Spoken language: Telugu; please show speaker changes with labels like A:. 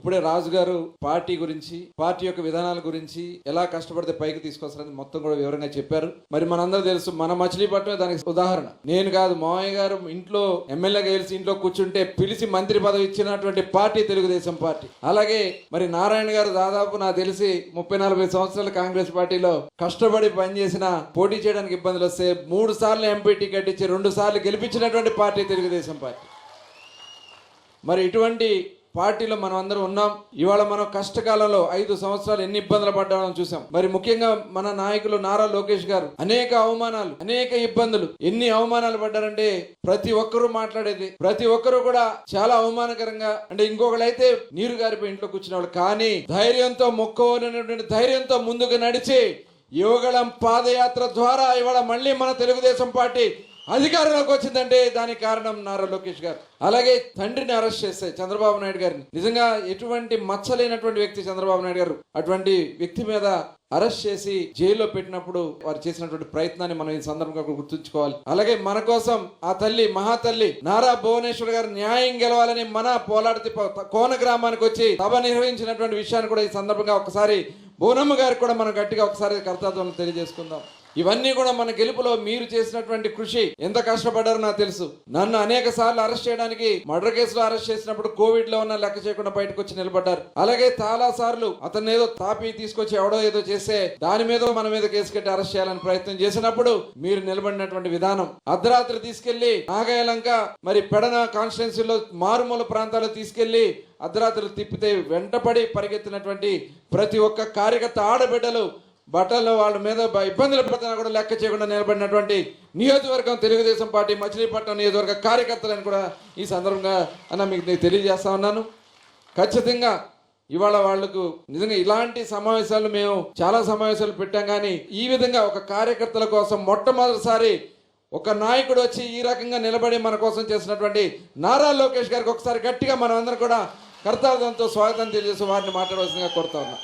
A: ఇప్పుడే రాజు గారు పార్టీ గురించి పార్టీ యొక్క విధానాల గురించి ఎలా కష్టపడితే పైకి తీసుకొస్తారని మొత్తం కూడా వివరంగా చెప్పారు. మరి మనందరూ తెలుసు మన మచిలీపట్నం దానికి ఉదాహరణ. నేను కాదు మావయ్య గారు ఇంట్లో ఎమ్మెల్యేగా గెలిచి ఇంట్లో కూర్చుంటే పిలిచి మంత్రి పదవి ఇచ్చినటువంటి పార్టీ తెలుగుదేశం పార్టీ. అలాగే మరి నారాయణ గారు దాదాపు నాకు తెలిసి ముప్పై నలభై సంవత్సరాలు కాంగ్రెస్ పార్టీలో కష్టపడి పనిచేసిన పోటీ చేయడానికి ఇబ్బందులు వస్తే మూడు సార్లు ఎంపీ టికెట్ ఇచ్చి రెండు సార్లు గెలిపించినటువంటి పార్టీ తెలుగుదేశం పార్టీ. మరి ఇటువంటి పార్టీలో మనం అందరం ఉన్నాం. ఇవాళ మనం కష్టకాలంలో ఐదు సంవత్సరాలు ఎన్ని ఇబ్బందులు పడ్డామని చూసాం. మరి ముఖ్యంగా మన నాయకులు నారా లోకేష్ గారు అనేక అవమానాలు అనేక ఇబ్బందులు. ఎన్ని అవమానాలు పడ్డారంటే ప్రతి ఒక్కరూ మాట్లాడేది. ప్రతి ఒక్కరూ కూడా చాలా అవమానకరంగా అంటే ఇంకొకళ్ళైతే నీరు గారిపోయి ఇంట్లో కూర్చునే వాళ్ళు కానీ ధైర్యంతో మొక్కవలనేటువంటి ధైర్యంతో ముందుకు నడిచి యువగళం పాదయాత్ర ద్వారా ఇవాళ మళ్ళీ మన తెలుగుదేశం పార్టీ అధికారంలోకి వచ్చిందంటే దానికి కారణం నారా లోకేష్ గారు. అలాగే తండ్రిని అరెస్ట్ చేస్తే చంద్రబాబు నాయుడు గారిని. నిజంగా ఎటువంటి మచ్చలేనటువంటి వ్యక్తి చంద్రబాబు నాయుడు గారు అటువంటి వ్యక్తి మీద అరెస్ట్ చేసి జైల్లో పెట్టినప్పుడు వారు చేసినటువంటి ప్రయత్నాన్ని మనం ఈ సందర్భంగా గుర్తుంచుకోవాలి. అలాగే మన కోసం ఆ తల్లి మహాతల్లి నారా భువనేశ్వర్ గారు న్యాయం గెలవాలని మన పోలాడి కోన గ్రామానికి వచ్చి సభ నిర్వహించినటువంటి విషయాన్ని కూడా ఈ సందర్భంగా ఒకసారి భువనమ్మ గారికి కూడా మనం గట్టిగా ఒకసారి కర్తవ్యం తెలియజేసుకుందాం. ఇవన్నీ కూడా మన గెలుపులో మీరు చేసినటువంటి కృషి. ఎంత కష్టపడ్డారో నాకు తెలుసు. నన్ను అనేక సార్లు అరెస్ట్ చేయడానికి మర్డర్ కేసులో అరెస్ట్ చేసినప్పుడు కోవిడ్లో ఉన్న లెక్క చేయకుండా బయటకు వచ్చి నిలబడ్డారు. అలాగే చాలా సార్లు అతను ఏదో తాపి తీసుకొచ్చి ఎవడో ఏదో చేస్తే దాని మీద మన మీద కేసు కట్టి అరెస్ట్ చేయాలని ప్రయత్నం చేసినప్పుడు మీరు నిలబడినటువంటి విధానం. అర్ధరాత్రి తీసుకెళ్ళి నాగాయలంక మరి పెడన కాన్స్టిట్యున్సీలో మారుమూల ప్రాంతాల్లో తీసుకెళ్ళి అర్ధరాత్రులు తిప్పితే వెంటపడి పరిగెత్తినటువంటి ప్రతి ఒక్క కార్యకర్త ఆడబిడ్డలు బట్టల్లో వాళ్ళ మీద ఇబ్బందులు పడుతున్నా కూడా లెక్క చేయకుండా నిలబడినటువంటి నియోజకవర్గం తెలుగుదేశం పార్టీ మచిలీపట్నం నియోజకవర్గ కార్యకర్తలను కూడా ఈ సందర్భంగా అన్న మీకు నేను తెలియజేస్తా ఉన్నాను. ఖచ్చితంగా ఇవాళ వాళ్ళకు నిజంగా ఇలాంటి సమావేశాలు మేము చాలా సమావేశాలు పెట్టాం కానీ ఈ విధంగా ఒక కార్యకర్తల కోసం మొట్టమొదటిసారి ఒక నాయకుడు వచ్చి ఈ రకంగా నిలబడి మన కోసం చేసినటువంటి నారా లోకేష్ గారికి ఒకసారి గట్టిగా మనం అందరం కూడా కర్తవ్యంతో స్వాగతం తెలియజేసి వారిని మాట్లాడవలసిందిగా కోరుతా ఉన్నాం.